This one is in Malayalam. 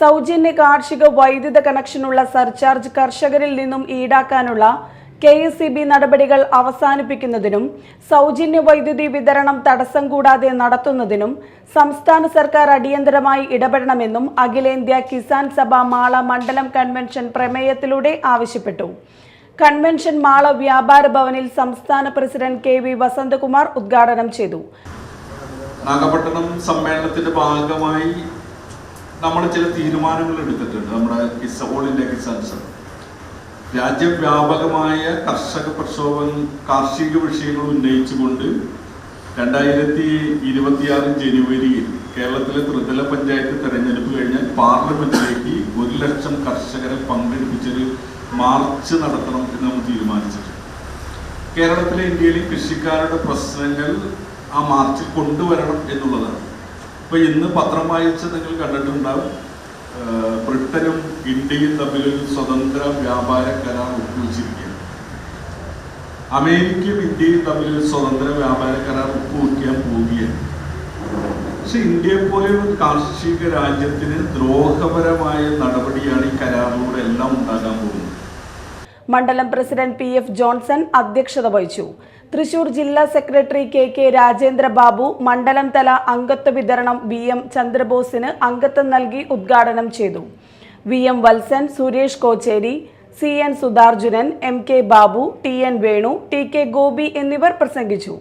സൗജന്യ കാർഷിക വൈദ്യുത കണക്ഷനുള്ള സർചാർജ് കർഷകരിൽ നിന്നും ഈടാക്കാനുള്ള കെ എസ് സി ബി നടപടികൾ അവസാനിപ്പിക്കുന്നതിനും സൗജന്യ വൈദ്യുതി വിതരണം തടസ്സം കൂടാതെ നടത്തുന്നതിനും സംസ്ഥാന സർക്കാർ അടിയന്തരമായി ഇടപെടണമെന്നും അഖിലേന്ത്യാ കിസാൻ സഭ മാള മണ്ഡലം കൺവെൻഷൻ പ്രമേയത്തിലൂടെ ആവശ്യപ്പെട്ടു. കൺവെൻഷൻ മാള വ്യാപാര ഭവനിൽ സംസ്ഥാന പ്രസിഡന്റ് കെ വി വസന്തകുമാർ ഉദ്ഘാടനം ചെയ്തു. നാഗപട്ടണം സമ്മേളനത്തിന്റെ ഭാഗമായി നമ്മൾ ചില തീരുമാനങ്ങൾ എടുത്തിട്ടുണ്ട്. നമ്മുടെ കിസ് ഓൾ ഇന്ത്യ കിസാൻ രാജ്യവ്യാപകമായ കർഷക പ്രക്ഷോഭം കാർഷിക വിഷയങ്ങൾ ഉന്നയിച്ചുകൊണ്ട് രണ്ടായിരത്തി ഇരുപത്തിയാറ് ജനുവരിയിൽ കേരളത്തിലെ ത്രിതല പഞ്ചായത്ത് തെരഞ്ഞെടുപ്പ് കഴിഞ്ഞാൽ പാർലമെന്റിലേക്ക് ഒരു ലക്ഷം കർഷകരെ പങ്കെടുപ്പിച്ചൊരു മാർച്ച് നടത്തണം എന്ന് നമ്മൾ തീരുമാനിച്ചിട്ടുണ്ട്. കേരളത്തിലെ ഇന്ത്യയിലെ കൃഷിക്കാരുടെ പ്രശ്നങ്ങൾ ആ മാർച്ചിൽ കൊണ്ടുവരണം എന്നുള്ളതാണ്. ഇപ്പൊ ഇന്ന് പത്രം വായിച്ച് നിങ്ങൾ കണ്ടിട്ടുണ്ടാവും. ബ്രിട്ടനും ഇന്ത്യയും തമ്മിലൊരു സ്വതന്ത്ര വ്യാപാര കരാർ ഒപ്പുവെച്ചിരിക്കുകയാണ്. അമേരിക്കയും ഇന്ത്യയും തമ്മിൽ സ്വതന്ത്ര വ്യാപാര കരാർ ഒപ്പുവെക്കാൻ പോവുകയാണ്. പക്ഷെ ഇന്ത്യയെ പോലെ ഒരു കാർഷിക രാജ്യത്തിന് ദ്രോഹപരമായ നടപടിയാണ് ഈ കരാറിലൂടെ എല്ലാം ഉണ്ടാകാൻ പോകുന്നത്. മണ്ഡലം പ്രസിഡന്റ് പി എഫ് ജോൺസൺ അധ്യക്ഷത വഹിച്ചു. തൃശൂർ ജില്ലാ secretary K K Rajendra Babu മണ്ഡലം തല അംഗത്വ വിതരണം വി എം ചന്ദ്രബോസിന് അംഗത്വം നൽകി ഉദ്ഘാടനം ചെയ്തു. V M Valsan Suresh Kocheri C N Sudharjunan M K Babu T N Venu T K Gopi എന്നിവർ പ്രസംഗിച്ചു.